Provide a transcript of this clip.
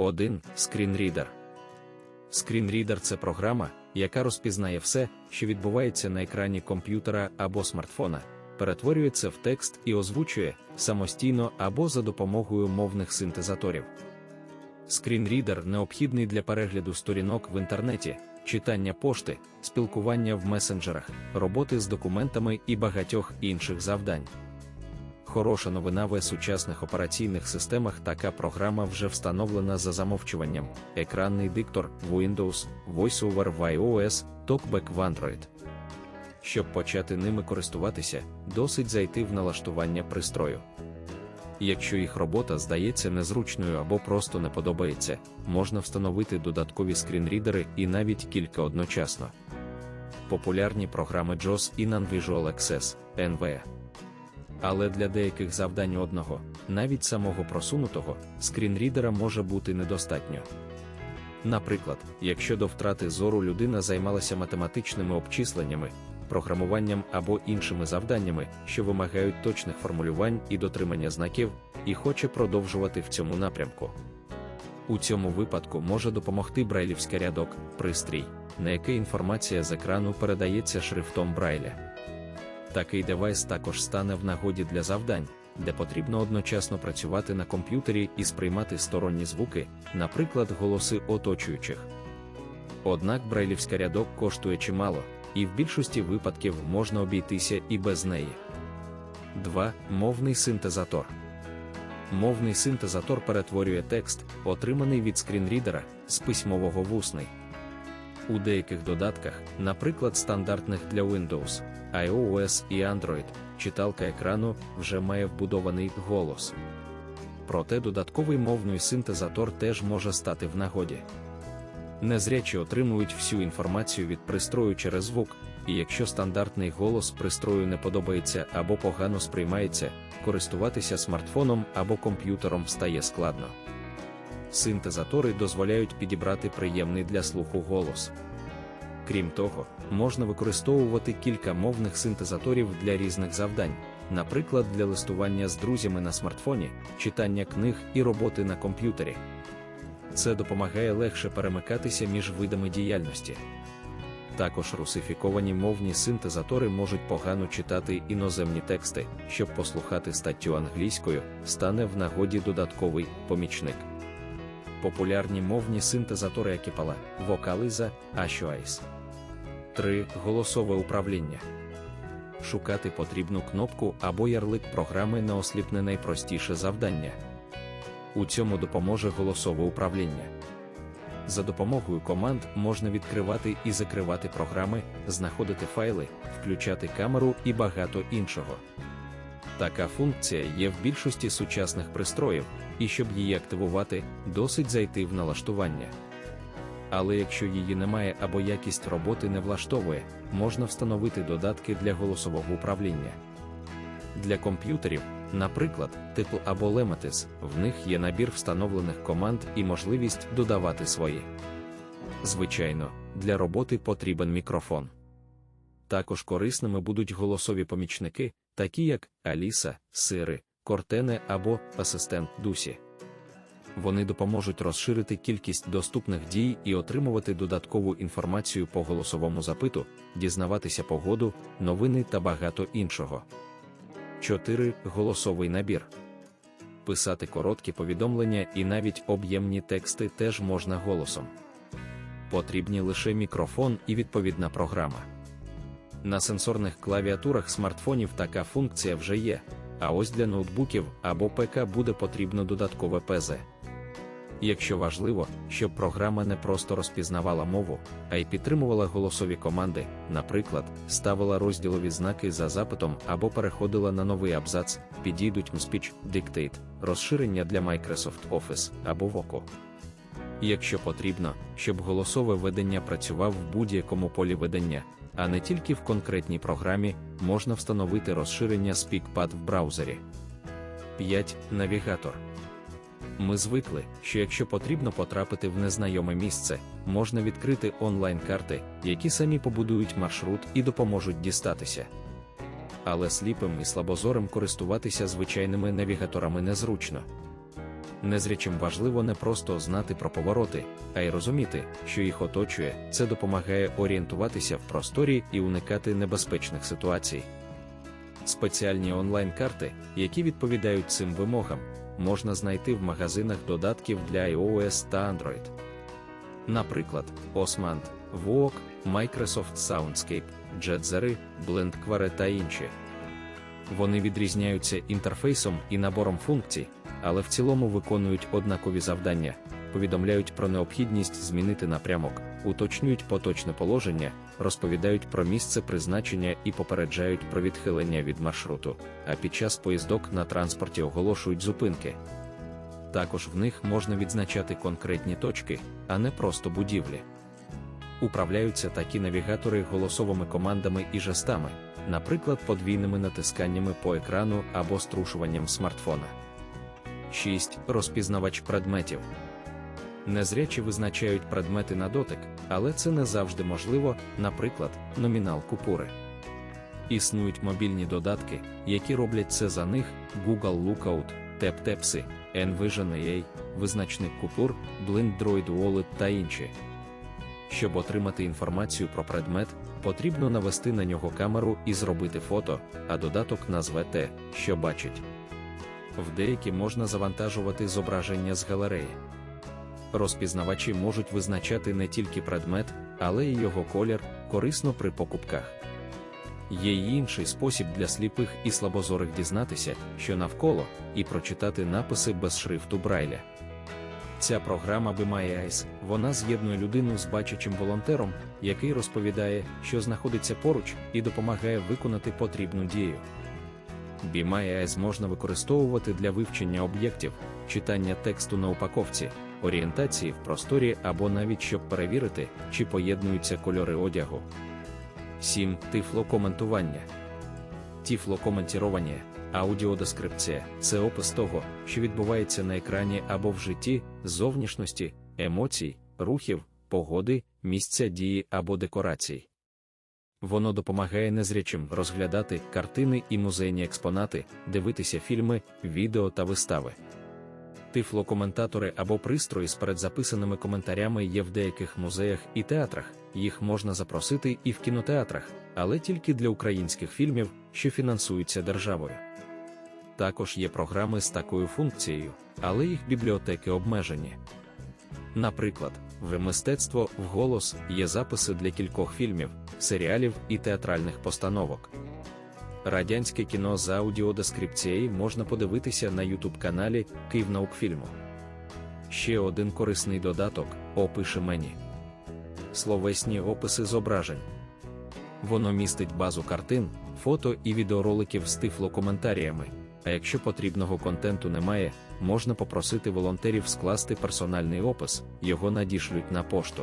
1. Скрінрідер. Скрінрідер це програма, яка розпізнає все, що відбувається на екрані комп'ютера або смартфона, перетворює це в текст і озвучує самостійно або за допомогою мовних синтезаторів. Скрінрідер необхідний для перегляду сторінок в інтернеті, читання пошти, спілкування в месенджерах, роботи з документами і багатьох інших завдань. Хороша новина в сучасних операційних системах така програма вже встановлена за замовчуванням. Екранний диктор Windows, VoiceOver в iOS, TalkBack в Android. Щоб почати ними користуватися, досить зайти в налаштування пристрою. Якщо їх робота здається незручною або просто не подобається, можна встановити додаткові скрінрідери і навіть кілька одночасно. Популярні програми JAWS і Non-Visual Access NVE. Але для деяких завдань одного, навіть самого просунутого, скрінрідера може бути недостатньо. Наприклад, якщо до втрати зору людина займалася математичними обчисленнями, програмуванням або іншими завданнями, що вимагають точних формулювань і дотримання знаків, і хоче продовжувати в цьому напрямку. У цьому випадку може допомогти брайлівський рядок, пристрій, на який інформація з екрану передається шрифтом Брайля. Такий девайс також стане в нагоді для завдань, де потрібно одночасно працювати на комп'ютері і сприймати сторонні звуки, наприклад, голоси оточуючих. Однак брайлівська рядок коштує чимало, і в більшості випадків можна обійтися і без неї. 2. Мовний синтезатор. Мовний синтезатор перетворює текст, отриманий від скрінрідера, з письмового в усний. У деяких додатках, наприклад, стандартних для Windows, iOS і Android, читалка екрану вже має вбудований голос. Проте додатковий мовний синтезатор теж може стати в нагоді. Незрячі отримують всю інформацію від пристрою через звук, і якщо стандартний голос пристрою не подобається або погано сприймається, користуватися смартфоном або комп'ютером стає складно. Синтезатори дозволяють підібрати приємний для слуху голос. Крім того, можна використовувати кілька мовних синтезаторів для різних завдань, наприклад, для листування з друзями на смартфоні, читання книг і роботи на комп'ютері. Це допомагає легше перемикатися між видами діяльності. Також русифіковані мовні синтезатори можуть погано читати іноземні тексти, щоб послухати статтю англійською, стане в нагоді додатковий помічник. Популярні мовні синтезатори Акіпала, Vocaliza, Ashuais. 3. Голосове управління. Шукати потрібну кнопку або ярлик програми на осліпне найпростіше завдання. У цьому допоможе голосове управління. За допомогою команд можна відкривати і закривати програми, знаходити файли, включати камеру і багато іншого. Така функція є в більшості сучасних пристроїв, і щоб її активувати, досить зайти в налаштування. Але якщо її немає або якість роботи не влаштовує, можна встановити додатки для голосового управління. Для комп'ютерів, наприклад, типу або Lematis, в них є набір встановлених команд і можливість додавати свої. Звичайно, для роботи потрібен мікрофон. Також корисними будуть голосові помічники, такі як Аліса, Сири, Кортене або асистент Дусі. Вони допоможуть розширити кількість доступних дій і отримувати додаткову інформацію по голосовому запиту, дізнаватися погоду, новини та багато іншого. 4. Голосовий набір. Писати короткі повідомлення і навіть об'ємні тексти теж можна голосом. Потрібні лише мікрофон і відповідна програма. На сенсорних клавіатурах смартфонів така функція вже є, а ось для ноутбуків або ПК буде потрібно додаткове ПЗ. Якщо важливо, щоб програма не просто розпізнавала мову, а й підтримувала голосові команди, наприклад, ставила розділові знаки за запитом або переходила на новий абзац, підійдуть MSpeech, Dictate, розширення для Microsoft Office або Voco. Якщо потрібно, щоб голосове ведення працював в будь-якому полі ведення, а не тільки в конкретній програмі, можна встановити розширення SpeakPad в браузері. 5. Навігатор. Ми звикли, що якщо потрібно потрапити в незнайоме місце, можна відкрити онлайн-карти, які самі побудують маршрут і допоможуть дістатися. Але сліпим і слабозорим користуватися звичайними навігаторами незручно. Незрячим важливо не просто знати про повороти, а й розуміти, що їх оточує, це допомагає орієнтуватися в просторі і уникати небезпечних ситуацій. Спеціальні онлайн-карти, які відповідають цим вимогам, можна знайти в магазинах додатків для iOS та Android. Наприклад, Osmand, VOOC, Microsoft Soundscape, JetZeri, BlendQuare та інші. Вони відрізняються інтерфейсом і набором функцій, але в цілому виконують однакові завдання, повідомляють про необхідність змінити напрямок, уточнюють поточне положення, розповідають про місце призначення і попереджають про відхилення від маршруту, а під час поїздок на транспорті оголошують зупинки. Також в них можна відзначати конкретні точки, а не просто будівлі. Управляються такі навігатори голосовими командами і жестами, наприклад, подвійними натисканнями по екрану або струшуванням смартфона. 6. Розпізнавач предметів. Незрячі визначають предмети на дотик, але це не завжди можливо, наприклад, номінал купури. Існують мобільні додатки, які роблять це за них: Google Lookout, TapTapsi, Envision AI, визначник купур, Blind Droid Wallet та інші. Щоб отримати інформацію про предмет, потрібно навести на нього камеру і зробити фото, а додаток назве те, що бачить. В деякі можна завантажувати зображення з галереї. Розпізнавачі можуть визначати не тільки предмет, але й його колір, корисно при покупках. Є й інший спосіб для сліпих і слабозорих дізнатися, що навколо, і прочитати написи без шрифту Брайля. Ця програма Eyes, вона з'єднує людину з бачачим волонтером, який розповідає, що знаходиться поруч, і допомагає виконати потрібну дію. Eyes можна використовувати для вивчення об'єктів, читання тексту на упаковці, орієнтації в просторі або навіть щоб перевірити, чи поєднуються кольори одягу. 7. Тифлокоментування. Тіфлокоментірування, аудіодескрипція це опис того, що відбувається на екрані або в житті, зовнішності, емоцій, рухів, погоди, місця дії або декорацій. Воно допомагає незрячим розглядати картини і музейні експонати, дивитися фільми, відео та вистави. Тифлокоментатори або пристрої з передзаписаними коментарями є в деяких музеях і театрах, їх можна запросити і в кінотеатрах, але тільки для українських фільмів, що фінансуються державою. Також є програми з такою функцією, але їх бібліотеки обмежені. Наприклад, в мистецтво вголос є записи для кількох фільмів, серіалів і театральних постановок. Радянське кіно з аудіодескрипцією можна подивитися на ютуб-каналі Київнаукфільму. Ще один корисний додаток опиши мені. Словесні описи зображень. Воно містить базу картин, фото і відеороликів з тифлокоментаріями. А якщо потрібного контенту немає, можна попросити волонтерів скласти персональний опис, його надішлють на пошту.